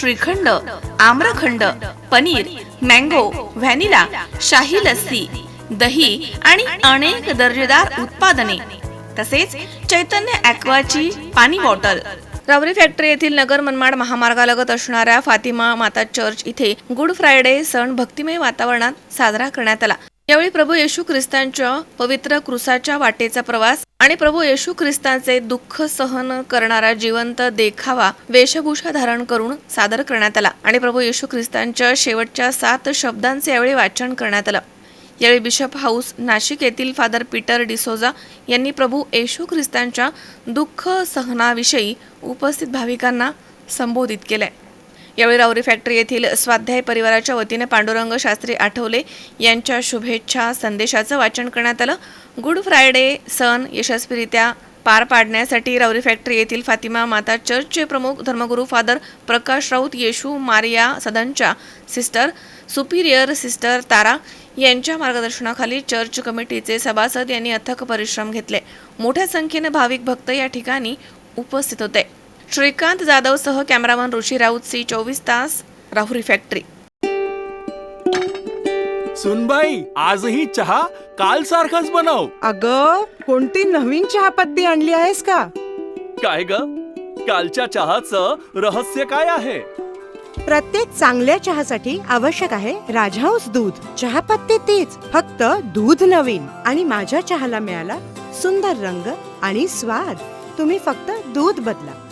Shrikhand amrakhand paneer mango vanilla शाही लस्सी दही आणि अनेक दर्जेदार उत्पादने. तसेच चैतन्य ॲक्वाची पाणी बॉटल. रावरी फॅक्टरी येथील नगर मनमाड महामार्गालगत असणाऱ्या फातिमा माता चर्च इथे गुड फ्रायडे सण भक्तिमय वातावरणात साजरा करण्यात आला. यावेळी प्रभू येशू ख्रिस्तांच्या पवित्र क्रुसाच्या वाटेचा प्रवास आणि प्रभू येशू ख्रिस्तांचे दुःख सहन करणारा जिवंत देखावा वेशभूषा धारण करून सादर करण्यात आला. आणि प्रभू येशू ख्रिस्तांच्या शेवटच्या सात शब्दांचे यावेळी वाचन करण्यात आलं. यावेळी बिशप हाऊस नाशिक येथील फादर पीटर डिसोजा यांनी प्रभू येशू ख्रिस्तांच्या दुःख सहनाविषयी उपस्थित भाविकांना संबोधित केलंय. यावेळी राऊरी फॅक्टरी येथील स्वाध्याय परिवाराच्या वतीने पांडुरंग शास्त्री आठवले यांच्या शुभेच्छा संदेशाचं वाचन करण्यात आलं. गुड फ्रायडे सण यशस्वीरित्या पार पाडण्यासाठी राऊरी फॅक्टरी येथील फातिमा माता चर्चचे प्रमुख धर्मगुरू फादर प्रकाश राऊत येशू मारिया सदनच्या सिस्टर सुपिरियर सिस्टर तारा यांच्या मार्गदर्शनाखाली चर्च कमिटीचे सभासद यांनी अथक परिश्रम घेतले. मोठ्या संख्येने भाविक भक्त या ठिकाणी उपस्थित होते. श्रीकांत जाधव सह कॅमेरामन ऋषी राऊत सी चोवीस तास राहुरी फॅक्टरी. सुनबाई आजही चहा काल सारखाच बनव. अग कोणती नवीन चहापत्ती आणली आहेस का? काय ग? कालच्या चहाचं रहस्य काय आहे? प्रत्येक चांगल्या चहासाठी आवश्यक आहे राजहंस दूध. चहापत्ती तीच फक्त दूध नवीन. आणि माझ्या चहाला मिळाला सुंदर रंग आणि स्वाद. तुम्ही फक्त दूध बदला.